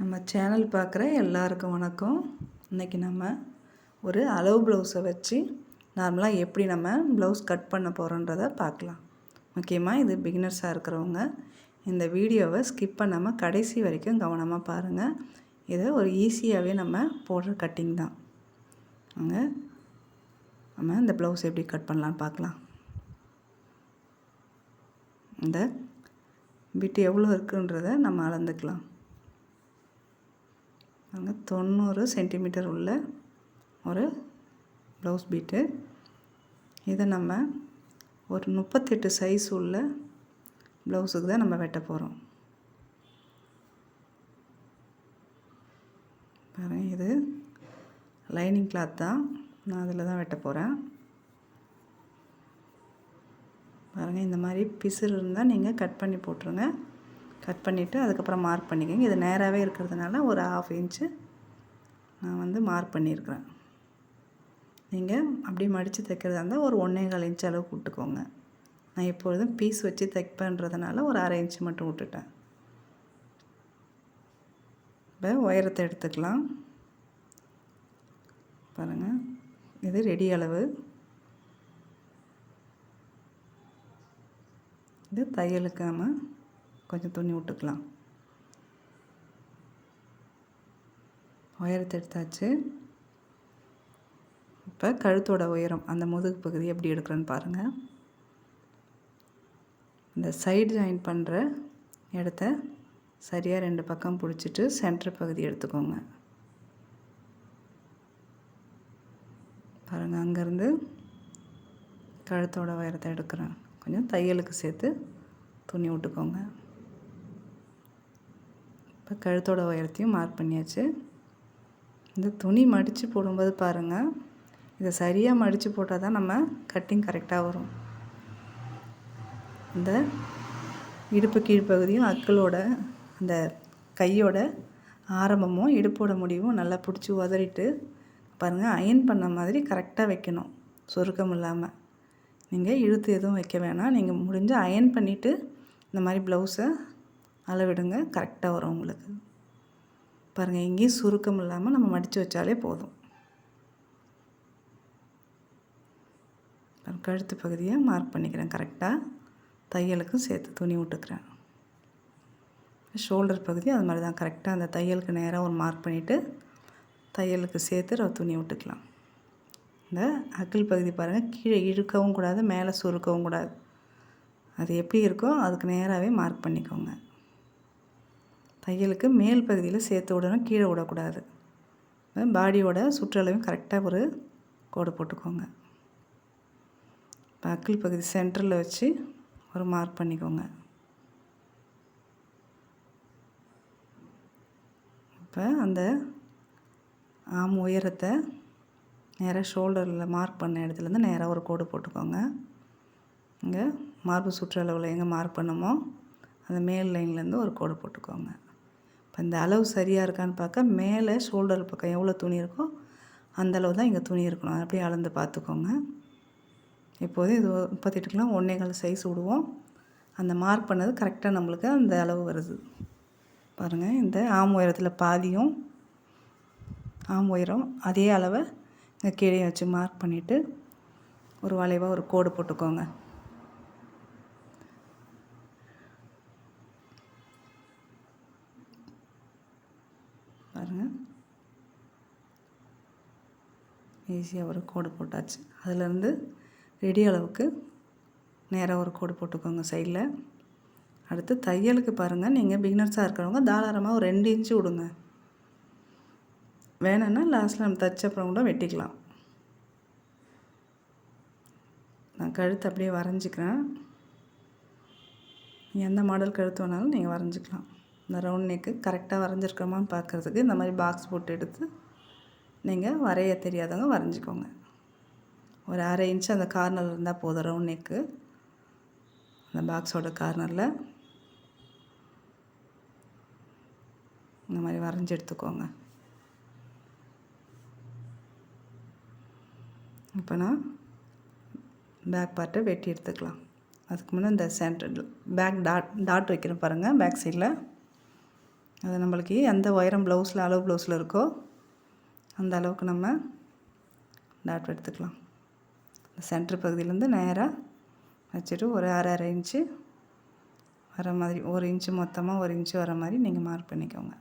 நம்ம சேனல் பார்க்குற எல்லாருக்கும் வணக்கம். இன்றைக்கி நம்ம ஒரு அளவு ப்ளவுஸை வச்சு நார்மலாக எப்படி நம்ம ப்ளவுஸ் கட் பண்ண போகிறோன்றத பார்க்கலாம். முக்கியமாக இது பிகினர்ஸாக இருக்கிறவங்க இந்த வீடியோவை ஸ்கிப் பண்ணாமல் கடைசி வரைக்கும் கவனமாக பாருங்கள் இதை ஒரு ஈஸியாகவே நம்ம போடுற கட்டிங் தான். அங்க நம்ம இந்த ப்ளவுஸ் எப்படி கட் பண்ணலான்னு பார்க்கலாம். இந்த பிட்டு எவ்வளோ இருக்குன்றதை நம்ம அளந்துக்கலாம். அங்கே தொண்ணூறு சென்டிமீட்டர் உள்ள ஒரு ப்ளவுஸ் பீட்டு இதை நம்ம ஒரு முப்பத்தெட்டு சைஸ் உள்ள ப்ளவுஸுக்கு தான் நம்ம வெட்ட போகிறோம் பாருங்கள் இது லைனிங் கிளாத் தான் நான் அதில் தான் வெட்ட போகிறேன் பாருங்கள் இந்த மாதிரி பிசுறு இருந்தால் நீங்கள் கட் பண்ணி போட்டுருங்க. கட் பண்ணிவிட்டு அதுக்கப்புறம் மார்க் பண்ணிக்கோங்க. இது நேராகவே இருக்கிறதுனால ஒரு ஆஃப் இன்ச்சு நான் வந்து மார்க் பண்ணியிருக்கிறேன் நீங்கள் அப்படி மடித்து தைக்கிறதா இருந்தால் ஒரு ஒன்றே கால் இன்ச் அளவு விட்டுக்கோங்க நான் எப்பொழுதும் பீஸ் வச்சு தைப்பேன்றதுனால ஒரு அரை இன்ச்சு மட்டும் விட்டுட்டேன். இப்போ உயரத்தை எடுத்துக்கலாம். பாருங்கள் இது ரெடி அளவு. இது தையலுக்கு நம்ம கொஞ்சம் துணி விட்டுக்கலாம். உயரத்தை எடுத்தாச்சு. இப்போ கழுத்தோட உயரம் அந்த முதுகு பகுதி எப்படி எடுக்கிறேன்னு பாருங்கள் இந்த சைடு ஜாயின் பண்ணுற இடத்த சரியாக ரெண்டு பக்கம் பிடிச்சிட்டு சென்டர் பகுதி எடுத்துக்கோங்க. பாருங்கள் அங்கேருந்து கழுத்தோட உயரத்தை எடுக்கிறேன். கொஞ்சம் தையலுக்கு சேர்த்து துணி விட்டுக்கோங்க. இப்போ கழுத்தோட உயரத்தையும் மார்க் பண்ணியாச்சு. இந்த துணி மடித்து போடும்போது பாருங்கள் இதை சரியாக மடித்து போட்டால் தான் நம்ம கட்டிங் கரெக்டாக வரும். இந்த இடுப்பு கீழ்ப்பகுதியும் அக்களோட அந்த கையோட ஆரம்பமும் இடுப்போட முடிவும் நல்லா பிடிச்சி உதறிட்டு பாருங்கள் அயன் பண்ண மாதிரி கரெக்டாக வைக்கணும். சுருக்கம் இல்லாமல் நீங்கள் இழுத்து எதுவும் வைக்க வேணாம். நீங்கள் முடிஞ்சு அயன் பண்ணிவிட்டு இந்த மாதிரி ப்ளவுஸை அளவிடுங்க கரெக்டாக வரும் உங்களுக்கு. பாருங்கள் எங்கேயும் சுருக்கம் இல்லாமல் நம்ம மடித்து வச்சாலே போதும். கழுத்து பகுதியை மார்க் பண்ணிக்கிறேன் கரெக்டாக தையலுக்கும் சேர்த்து துணி விட்டுக்கிறேன் ஷோல்டர் பகுதி அது மாதிரி தான் கரெக்டாக அந்த தையலுக்கு நேராக ஒரு மார்க் பண்ணிவிட்டு தையலுக்கு சேர்த்து துணி விட்டுக்கலாம் இந்த அக்கில் பகுதி பாருங்கள் கீழே இழுக்கவும் கூடாது மேலே சுருக்கவும் கூடாது. அது எப்படி இருக்கோ அதுக்கு நேராகவே மார்க் பண்ணிக்கோங்க. தையலுக்கு மேல் பகுதியில் சேர்த்து விடணும் கீழே விடக்கூடாது. பாடியோட சுற்றளவையும் கரெக்டாக ஒரு கோடு போட்டுக்கோங்க. பக்கில் பகுதி சென்டரில் வச்சு ஒரு மார்க் பண்ணிக்கோங்க. இப்போ அந்த ஆம் உயரத்தை நேராக ஷோல்டரில் மார்க் பண்ண இடத்துலேருந்து நேராக ஒரு கோடு போட்டுக்கோங்க. இங்கே மார்பு சுற்றளவில் எங்கே மார்க் பண்ணுமோ அந்த மேல் லைன்லேருந்து ஒரு கோடு போட்டுக்கோங்க. இப்போ இந்த அளவு சரியாக இருக்கான்னு பார்க்க மேலே ஷோல்டர் பக்கம் எவ்வளோ துணி இருக்கோ அந்த அளவு தான் இங்கே துணி இருக்கணும். அப்படியே அளந்து பார்த்துக்கோங்க. இப்போது இது முப்பத்தெட்டுக்கெலாம் ஒன்றே கால் சைஸ் விடுவோம் அந்த மார்க் பண்ணது கரெக்டாக நம்மளுக்கு அந்த அளவு வருது. பாருங்கள் இந்த ஆம் உயரத்தில் பாதியும் ஆம் உயரம் அதே அளவை இங்கே கீழே வச்சு மார்க் பண்ணிவிட்டு ஒரு வளைவாக ஒரு கோடு போட்டுக்கோங்க பாருங்கள் ஈஸியாக ஒரு கோடு போட்டாச்சு. அதுலேருந்து ரெடி அளவுக்கு நேராக ஒரு கோடு போட்டுக்கோங்க சைடில் அடுத்து தையலுக்கு பாருங்கள் நீங்கள் பிகினர்ஸாக இருக்கிறவங்க தாராளமாக ஒரு ரெண்டு இன்ச்சு விடுங்க. வேணும்னா லாஸ்ட்டில் நம்ம தைச்ச அப்புறம் கூட வெட்டிக்கலாம். நான் கழுத்து அப்படியே வரைஞ்சிக்கிறேன். எந்த மாடல் கழுத்து வேணாலும் நீங்கள் வரைஞ்சிக்கலாம். இந்த ரவுண்ட் நெக்கு கரெக்டாக வரைஞ்சிருக்கோமான்னு பார்க்குறதுக்கு இந்த மாதிரி பாக்ஸ் போட்டு எடுத்து நீங்கள் வரைய தெரியாதவங்க வரைஞ்சிக்கோங்க. ஒரு அரை இன்ச் அந்த கார்னர் இருந்தால் போதும். ரவுண்ட் நெக்கு அந்த பாக்ஸோட கார்னரில் இந்த மாதிரி வரைஞ்சி எடுத்துக்கோங்க. இப்போ நான் பேக் பார்ட்டை வெட்டி எடுத்துக்கலாம். அதுக்கு முன்னே இந்த சென்டர் பேக் டாட் டாட் வைக்கிறோம் பாருங்கள் பேக் சைடில் அது நம்மளுக்கு எந்த உயரம் ப்ளவுஸில் அளவு ப்ளவுஸில் இருக்கோ அந்த அளவுக்கு நம்ம டாட் எடுத்துக்கலாம். இந்த சென்ட்ரு பகுதியிலேருந்து நேராக வச்சுட்டு ஒரு அரை அரை இன்ச்சு வர மாதிரி ஒரு இன்ச்சு மொத்தமாக ஒரு இன்ச்சு வர மாதிரி நீங்கள் மார்க் பண்ணிக்கோங்க.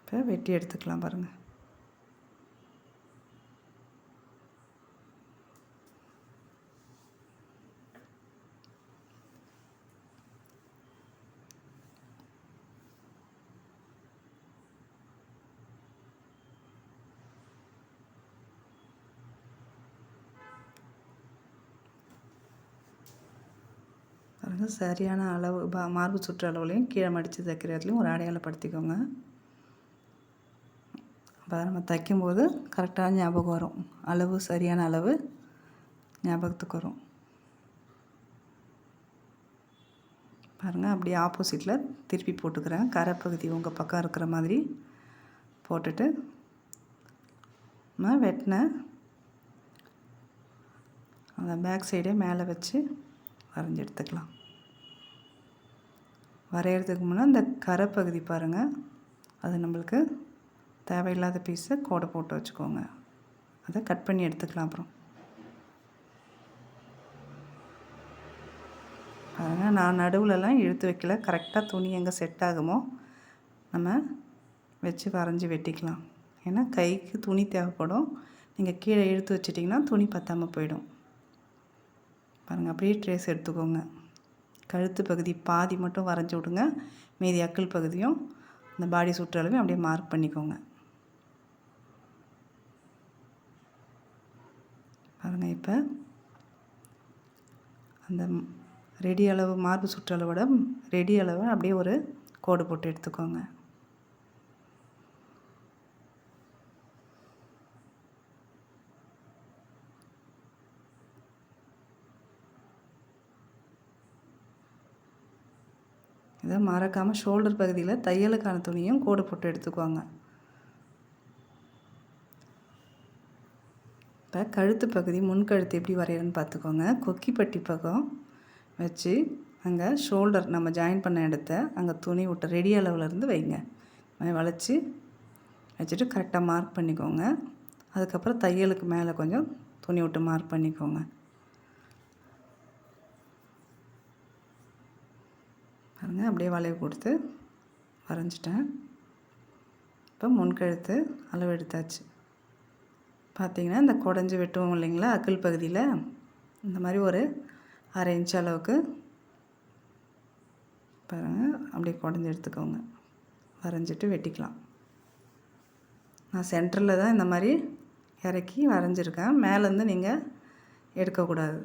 இப்போ வெட்டி எடுத்துக்கலாம் பாருங்கள் பாருங்க சரியான அளவு பா மார்பு சுற்று அளவுலையும் கீழே மடித்து தைக்கிற இடத்துலையும் ஒரு அடையாளப்படுத்திக்கோங்க. அப்போ நம்ம தைக்கும்போது கரெக்டாக ஞாபகம் வரும். அளவு சரியான அளவு ஞாபகத்துக்கு வரும். பாருங்கள் அப்படியே ஆப்போசிட்டில் திருப்பி போட்டுக்கிறேன். கரைப்பகுதி உங்கள் பக்கம் இருக்கிற மாதிரி போட்டுட்டு நம்ம வெட்டின அந்த பேக் சைடே மேலே வச்சு வரைஞ்சி எடுத்துக்கலாம். வரைகிறதுக்கு முன்னே இந்த கரை பகுதி பாருங்கள் அது நம்மளுக்கு தேவையில்லாத பீஸை கோடை போட்டு வச்சுக்கோங்க. அதை கட் பண்ணி எடுத்துக்கலாம் அப்புறம். அதனால் நான் நடுவுலலாம் இழுத்து வைக்கல. கரெக்டாக துணி எங்கே செட் ஆகுமோ நம்ம வச்சு வரைஞ்சி வெட்டிக்கலாம். ஏன்னா கைக்கு துணி தேவைப்படும். நீங்கள் கீழே இழுத்து வச்சிட்டிங்கன்னா துணி பற்றாமல் போயிடும். பாருங்கள் அப்படியே ட்ரேஸ் எடுத்துக்கோங்க. கழுத்து பகுதி பாதி மட்டும் வரைஞ்சி விடுங்க. மீதி அக்கல் பகுதியும் இந்த பாடி சுற்றளவையும் அப்படியே மார்க் பண்ணிக்கோங்க. பாருங்கள் இப்போ அந்த ரெடி அளவு மார்பு சுற்றளவோட ரெடி அளவை அப்படியே ஒரு கோடு போட்டு எடுத்துக்கோங்க. இதை மறக்காமல் ஷோல்டர் பகுதியில் தையலுக்கான துணியும் கோடு போட்டு எடுத்துக்குவாங்க இப்போ கழுத்து பகுதி முன்கழுத்து எப்படி வரையறன்னு பார்த்துக்கோங்க. கொக்கிப்பட்டி பக்கம் வச்சு அங்கே ஷோல்டர் நம்ம ஜாயின் பண்ண இடத்த அங்கே துணி விட்ட ரெடி அளவுலேருந்து வைங்க. வளைச்சி வச்சுட்டு கரெக்டாக மார்க் பண்ணிக்கோங்க. அதுக்கப்புறம் தையலுக்கு மேலே கொஞ்சம் துணி விட்டு மார்க் பண்ணிக்கோங்க. பாருங்கள் அப்படியே வளைவு கொடுத்து வரைஞ்சிட்டேன். இப்போ முன்கழுத்து அளவு எடுத்தாச்சு. பார்த்திங்கன்னா இந்த குடஞ்சி வெட்டுவோம் இல்லைங்களா? அக்கல் பகுதியில். இந்த மாதிரி ஒரு அரை இன்ச் அளவுக்கு பாருங்கள் அப்படியே குடஞ்சி எடுத்துக்கோங்க. வரைஞ்சிட்டு வெட்டிக்கலாம். நான் சென்டரில் தான் இந்த மாதிரி இறக்கி வரைஞ்சிருக்கேன். மேலேருந்து நீங்கள் எடுக்கக்கூடாது.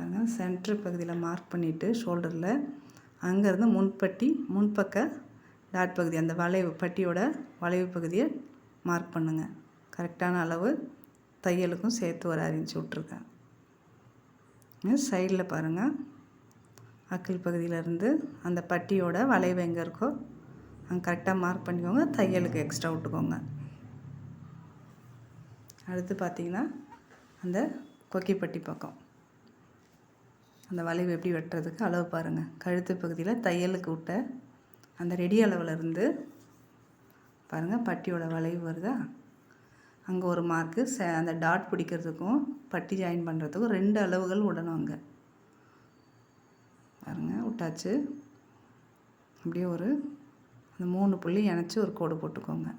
பாருங்கள் சென்ட்ரு பகுதியில் மார்க் பண்ணிவிட்டு ஷோல்டரில் அங்கேருந்து முன்பட்டி முன்பக்க டாட் பகுதி அந்த வளைவு பட்டியோட வளைவு பகுதியை மார்க் பண்ணுங்கள் கரெக்டான அளவு தையலுக்கும் சேர்த்து ஒரு அரிஞ்சு விட்ருக்கேன் சைடில் பாருங்கள் அக்கில் பகுதியிலேருந்து அந்த பட்டியோட வளைவு எங்கே இருக்கோ அங்கே கரெக்டாக மார்க் பண்ணிக்கோங்க. தையலுக்கு எக்ஸ்ட்ரா விட்டுக்கோங்க. அடுத்து பார்த்திங்கன்னா அந்த கொக்கிப்பட்டி பக்கம். அந்த வளைவு எப்படி வெட்டுறதுக்கு அளவு பாருங்கள் கழுத்து பகுதியில் தையலுக்கு விட்ட அந்த ரெடி அளவில் இருந்து பாருங்கள் பட்டியோட வளைவு வருதா? அங்கே ஒரு மார்க்கு ச அந்த டாட் பிடிக்கிறதுக்கும் பட்டி ஜாயின் பண்ணுறதுக்கும் ரெண்டு அளவுகள் விடணும் அங்கே. பாருங்கள் விட்டாச்சு அப்படியே ஒரு அந்த மூணு புள்ளி இணைச்சி ஒரு கோடு போட்டுக்கோங்க.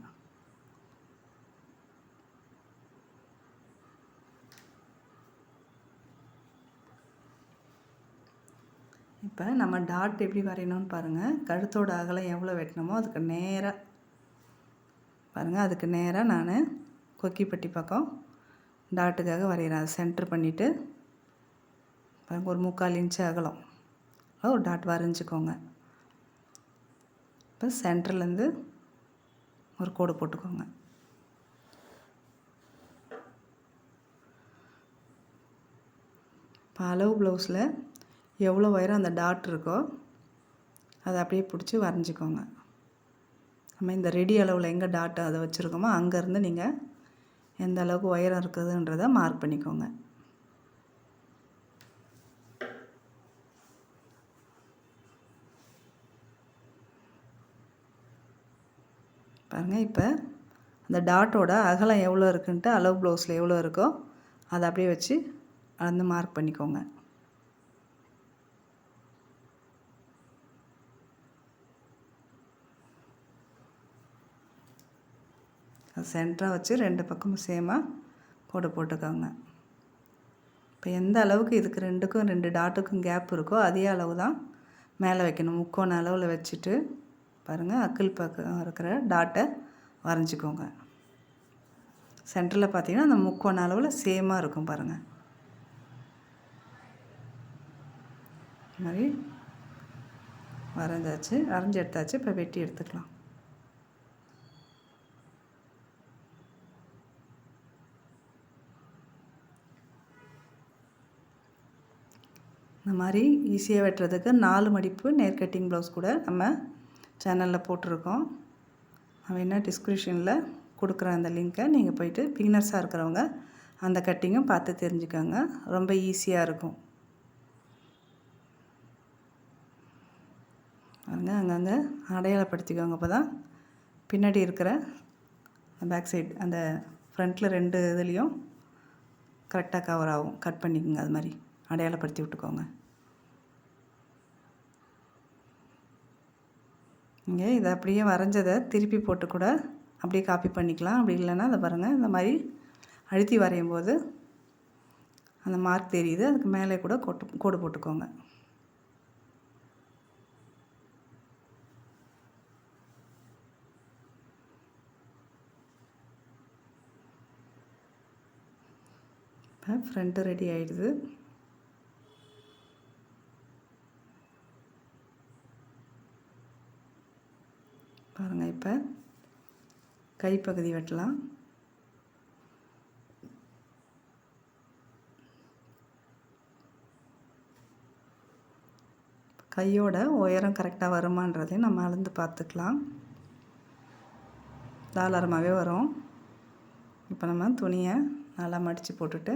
இப்போ நம்ம டாட் எப்படி வரையணும்னு பாருங்கள் கழுத்தோட அகலம் எவ்வளோ வெட்டணுமோ அதுக்கு நேராக பாருங்கள் அதுக்கு நேராக நான் கொக்கிப்பட்டி பக்கம் டாட்டுக்காக வரைகிறேன் அதை சென்ட்ரு பண்ணிவிட்டு பாருங்கள் ஒரு முக்கால் இன்ச்சு அகலம். ஒரு டாட் வரைஞ்சிக்கோங்க. இப்போ சென்டர்லேருந்து ஒரு கோடு போட்டுக்கோங்க. இப்போ அளவு ப்ளவுஸில் எவ்வளோ உயரம் அந்த டாட் இருக்கோ அதை அப்படியே பிடிச்சி வரைஞ்சிக்கோங்க. நம்ம இந்த ரெடி அளவில் எங்கே டாட் அதை வச்சுருக்கோமோ அங்கேருந்து நீங்கள் எந்த அளவுக்கு உயரம் இருக்குதுன்றதை மார்க் பண்ணிக்கோங்க. பாருங்கள் இப்போ அந்த டாட்டோட அகலம் எவ்வளோ இருக்குன்ட்டு அளவு ப்ளவுஸில் எவ்வளோ இருக்கோ அதை அப்படியே வச்சு அளந்து மார்க் பண்ணிக்கோங்க. சென்டராக வச்சு ரெண்டு பக்கமும் சேமாக கோடு போட்டுக்கோங்க. இப்போ எந்த அளவுக்கு இதுக்கு ரெண்டுக்கும் ரெண்டு டாட்டுக்கும் கேப் இருக்கோ அதே அளவு தான் மேலே வைக்கணும். முக்கோண அளவில் வச்சுட்டு பாருங்கள் அக்கில் பக்கம் இருக்கிற டாட்டை வரைஞ்சிக்கோங்க. சென்டரில் பார்த்தீங்கன்னா அந்த முக்கோண அளவில் சேமாக இருக்கும் பாருங்கள் இது மாதிரி வரைஞ்சாச்சு வரைஞ்சி எடுத்தாச்சு இப்போ வெட்டி எடுத்துக்கலாம். இந்த மாதிரி ஈஸியாக வெட்டுறதுக்கு நாலு மடிப்பு நேர் கட்டிங் ப்ளவுஸ் கூட நம்ம சேனலில் போட்டிருக்கோம். அவன் என்ன டிஸ்கிரிப்ஷனில் கொடுக்குற அந்த லிங்க்கை நீங்கள் போயிட்டு பிகினர்ஸாக இருக்கிறவங்க அந்த கட்டிங்கும் பார்த்து தெரிஞ்சுக்கோங்க. ரொம்ப ஈஸியாக இருக்கும். பாருங்க அங்கங்கே அடையாளப்படுத்திக்கோங்க அப்போ தான் பின்னாடி இருக்கிற பேக் சைடு அந்த ஃப்ரண்ட்டில் ரெண்டு இதுலேயும் கரெக்டாக கவர் ஆகும். கட் பண்ணிக்கோங்க அது மாதிரி. அடையாளப்படுத்தி விட்டுக்கோங்க. இங்கே இதை அப்படியே வரைஞ்சதை திருப்பி போட்டு கூட அப்படியே காப்பி பண்ணிக்கலாம். அப்படி இல்லைன்னா அதை பாருங்கள் இந்த மாதிரி அழுத்தி வரையும் போது அந்த மார்க் தெரியுது. அதுக்கு மேலே கூட கோட்டு கோடு போட்டுக்கோங்க. இப்போ ஃப்ரண்ட்டு ரெடி ஆகிடுது பாருங்கள் இப்போ. கைப்பகுதி வெட்டலாம். கையோட உயரம் கரெக்டாக வருமானதையும் நம்ம அளந்து பார்த்துக்கலாம். தாராளமாகவே வரும். இப்போ நம்ம துணியை நல்லா மடித்து போட்டுட்டு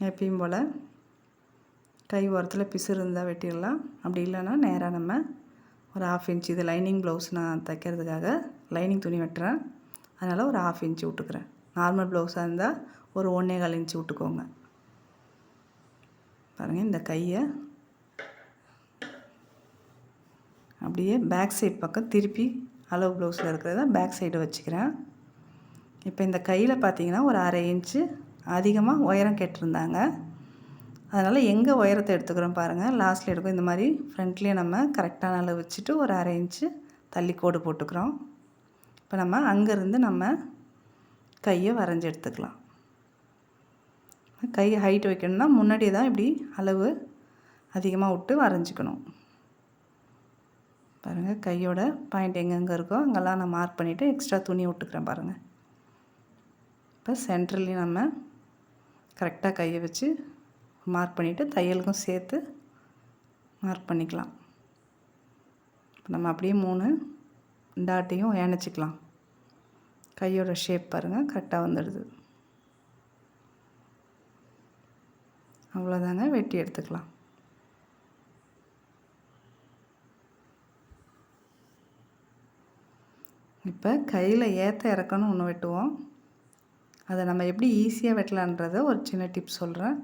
எப்பயும் போல் கை ஓரத்தில் பிசு இருந்தால் வெட்டிடலாம். அப்படி இல்லைன்னா நேராக நம்ம ஒரு ஆஃப் இன்ச் இது லைனிங் ப்ளவுஸ் நான் தைக்கிறதுக்காக லைனிங் துணி வெட்டுறேன். அதனால் ஒரு ஆஃப் இன்ச்சு விட்டுக்கிறேன். நார்மல் ப்ளவுஸாக இருந்தால் ஒரு ஒன்றே கால் இன்ச்சு விட்டுக்கோங்க. பாருங்கள் இந்த கையை அப்படியே பேக் சைட் பக்கம் திருப்பி அளவு ப்ளவுஸில் இருக்கிறத பேக் சைடு வச்சுக்கிறேன். இப்போ இந்த கையில் பார்த்தீங்கன்னா ஒரு அரை இன்ச்சு அதிகமாக உயரம் கேட்டிருந்தாங்க. அதனால் எங்கே உயரத்தை எடுத்துக்கிறோம் பாருங்கள் லாஸ்ட்டில் எடுக்கும் இந்த மாதிரி ஃப்ரண்ட்லேயே நம்ம கரெக்டான அளவு வச்சுட்டு ஒரு அரை இன்ச்சு தள்ளி கோடு போட்டுக்கிறோம். இப்போ நம்ம அங்கேருந்து நம்ம கையை வரைஞ்சி எடுத்துக்கலாம். கை ஹைட் வைக்கணும்னா முன்னாடியே தான் இப்படி அளவு அதிகமாக விட்டு வரைஞ்சிக்கணும். பாருங்கள் கையோட பாயிண்ட் எங்கெங்கே இருக்கோ அங்கெல்லாம் நான் மார்க் பண்ணிவிட்டு எக்ஸ்ட்ரா துணி விட்டுக்கிறேன் பாருங்கள் இப்போ சென்ட்ரலையும் நம்ம கரெக்டாக கையை வச்சு மார்க் பண்ணிவிட்டு தையலுக்கும் சேர்த்து மார்க் பண்ணிக்கலாம். இப்போ நம்ம அப்படியே மூணு டாட்டையும் இணைச்சிக்கலாம். கையோட ஷேப் பாருங்கள் கரெக்டாக வந்துடுது. அவ்வளோதாங்க வெட்டி எடுத்துக்கலாம். இப்போ கையில் ஏற்ற இறக்கணும் ஒன்று வெட்டுவோம். அதை நம்ம எப்படி ஈஸியாக வெட்டலான்றத ஒரு சின்ன டிப் சொல்கிறேன்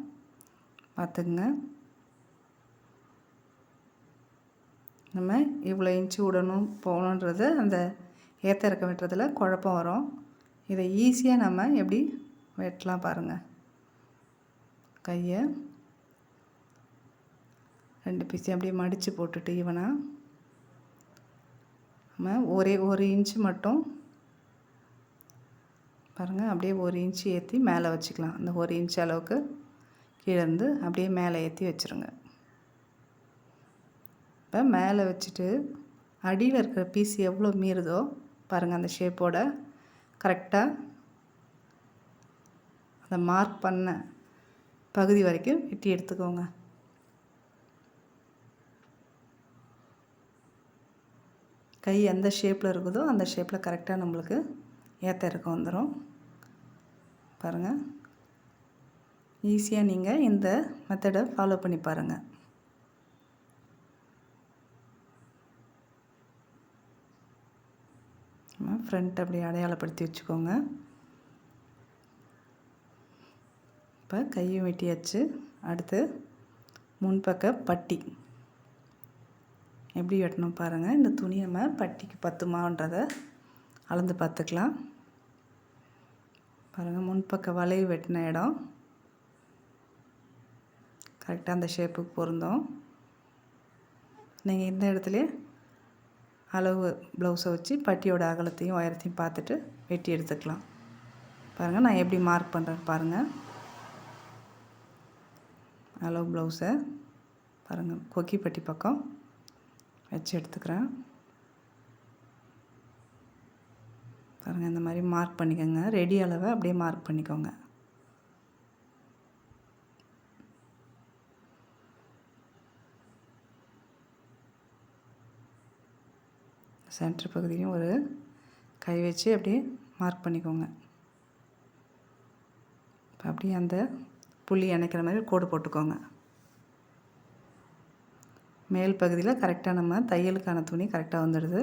பார்த்துக்குங்க. நம்ம இவ்வளோ இன்ச்சு விடணும் போகணுன்றது அந்த ஏற்ற இறக்க வெட்டுறதுல குழப்பம் வரும். இதை ஈஸியாக நம்ம எப்படி வெட்டலாம் பாருங்கள் கையை ரெண்டு பீஸையும் அப்படியே மடித்து போட்டுட்டு ஈவனாக நம்ம ஒரே ஒரு இன்ச்சு மட்டும் பாருங்கள் அப்படியே ஒரு இன்ச்சு ஏற்றி மேலே வச்சுக்கலாம். அந்த ஒரு இன்ச் அளவுக்கு கீழேருந்து அப்படியே மேலே ஏற்றி வச்சுருங்க. இப்போ மேலே வச்சுட்டு அடியில் இருக்கிற பீஸ் எவ்வளோ மீறுதோ பாருங்கள் அந்த ஷேப்போட கரெக்டாக அந்த மார்க் பண்ண பகுதி வரைக்கும் வெட்டி எடுத்துக்கோங்க. கை எந்த ஷேப்பில் இருக்குதோ அந்த ஷேப்பில் கரெக்டாக நம்மளுக்கு ஏற்ற இறக்கம் வந்துடும் பாருங்கள் ஈஸியாக நீங்கள் இந்த மெத்தடை ஃபாலோ பண்ணி பாருங்கள் ஃப்ரண்ட் அப்படி அடையாளப்படுத்தி வச்சுக்கோங்க. இப்போ கையும் வெட்டியாச்சு. அடுத்து முன்பக்க பட்டி. எப்படி வெட்டணும் பாருங்கள் இந்த துணி நம்ம பட்டிக்கு பத்துமான்றதை அளந்து பார்த்துக்கலாம். பாருங்கள் முன்பக்க வளைவு வெட்டின இடம். கரெக்டாக அந்த ஷேப்புக்கு பொருந்தும். நீங்கள் இந்த இடத்துல அளவு ப்ளவுஸை வச்சு பட்டியோட அகலத்தையும் உயரத்தையும் பார்த்துட்டு வெட்டி எடுத்துக்கலாம். பாருங்கள் நான் எப்படி மார்க் பண்ணுறேன் பாருங்கள் அளவு ப்ளவுஸை பாருங்கள் கொக்கிப்பட்டி பக்கம் வச்சு எடுத்துக்கிறேன். பாருங்கள் இந்த மாதிரி மார்க் பண்ணிக்கோங்க. ரெடி அளவை அப்படியே மார்க் பண்ணிக்கோங்க. சென்டர் பகுதியும் ஒரு கை வச்சு அப்படியே மார்க் பண்ணிக்கோங்க. அப்படியே அந்த புள்ளி இணைக்கிற மாதிரி கோடு போட்டுக்கோங்க. மேல் பகுதியில் கரெக்டாக நம்ம தையலுக்கான துணி கரெக்டாக வந்துடுது.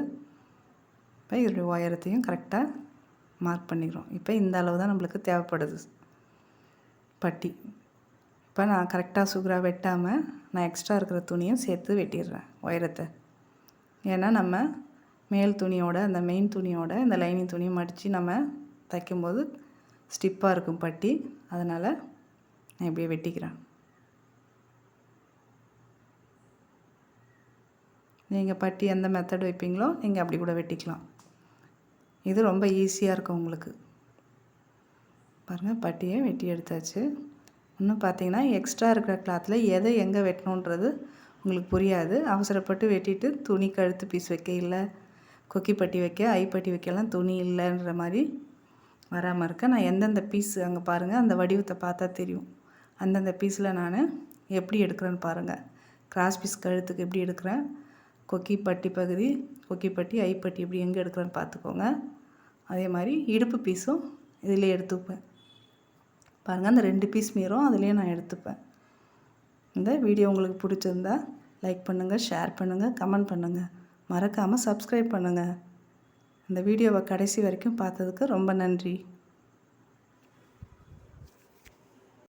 இப்போ இதோடைய உயரத்தையும் கரெக்டாக மார்க் பண்ணிக்கிறோம். இப்போ இந்த அளவு தான் நம்மளுக்கு தேவைப்படுது. பட்டி. இப்போ நான் கரெக்டாக சுகராக வெட்டாமல் நான் எக்ஸ்ட்ரா இருக்கிற துணியும் சேர்த்து வெட்டிடுறேன் உயரத்தை. ஏன்னா நம்ம மேல் துணியோட அந்த மெயின் துணியோட இந்த லைனிங் துணியை மடித்து நம்ம தைக்கும்போது ஸ்டிப்பாக இருக்கும் பட்டி. அதனால் நான் இப்படியே வெட்டிக்கிறேன். நீங்கள் பட்டி எந்த மெத்தட் வைப்பீங்களோ நீங்கள் அப்படி கூட வெட்டிக்கலாம். இது ரொம்ப ஈஸியாக இருக்கும் உங்களுக்கு. பாருங்கள் பட்டியை வெட்டி எடுத்தாச்சு. இன்னும் பார்த்தீங்கன்னா எக்ஸ்ட்ரா இருக்கிற கிளாத்தில் எதை எங்கே வெட்டணுன்றது உங்களுக்கு புரியாது. அவசரப்பட்டு வெட்டிட்டு துணி கழுத்து பீஸ் வைக்க இல்லை. கொக்கி பட்டி வைக்க ஐப்பட்டி வைக்கலாம் துணி இல்லைன்ற மாதிரி வராமல் இருக்க. நான் எந்தெந்த பீஸ் அங்கே பாருங்கள் அந்த வடிவத்தை பார்த்தா தெரியும். அந்தந்த பீஸில் நான் எப்படி எடுக்கிறேன்னு பாருங்கள் கிராஸ் பீஸ் கழுத்துக்கு எப்படி எடுக்கிறேன்? கொக்கி பட்டி பகுதி கொக்கி பட்டி ஐப்பட்டி எப்படி எங்கே எடுக்கிறேன்னு பார்த்துக்கோங்க. அதே மாதிரி இடுப்பு பீஸும் இதிலே எடுத்துப்பேன். பாருங்கள் அந்த ரெண்டு பீஸ் மீறும் அதிலே நான் எடுத்துப்பேன். இந்த வீடியோ உங்களுக்கு பிடிச்சிருந்தா லைக் பண்ணுங்கள் ஷேர் பண்ணுங்கள் கமெண்ட் பண்ணுங்கள் மறக்காமல் சப்ஸ்கிரைப் பண்ணுங்கள் இந்த வீடியோவை கடைசி வரைக்கும் பார்த்ததுக்கு ரொம்ப நன்றி.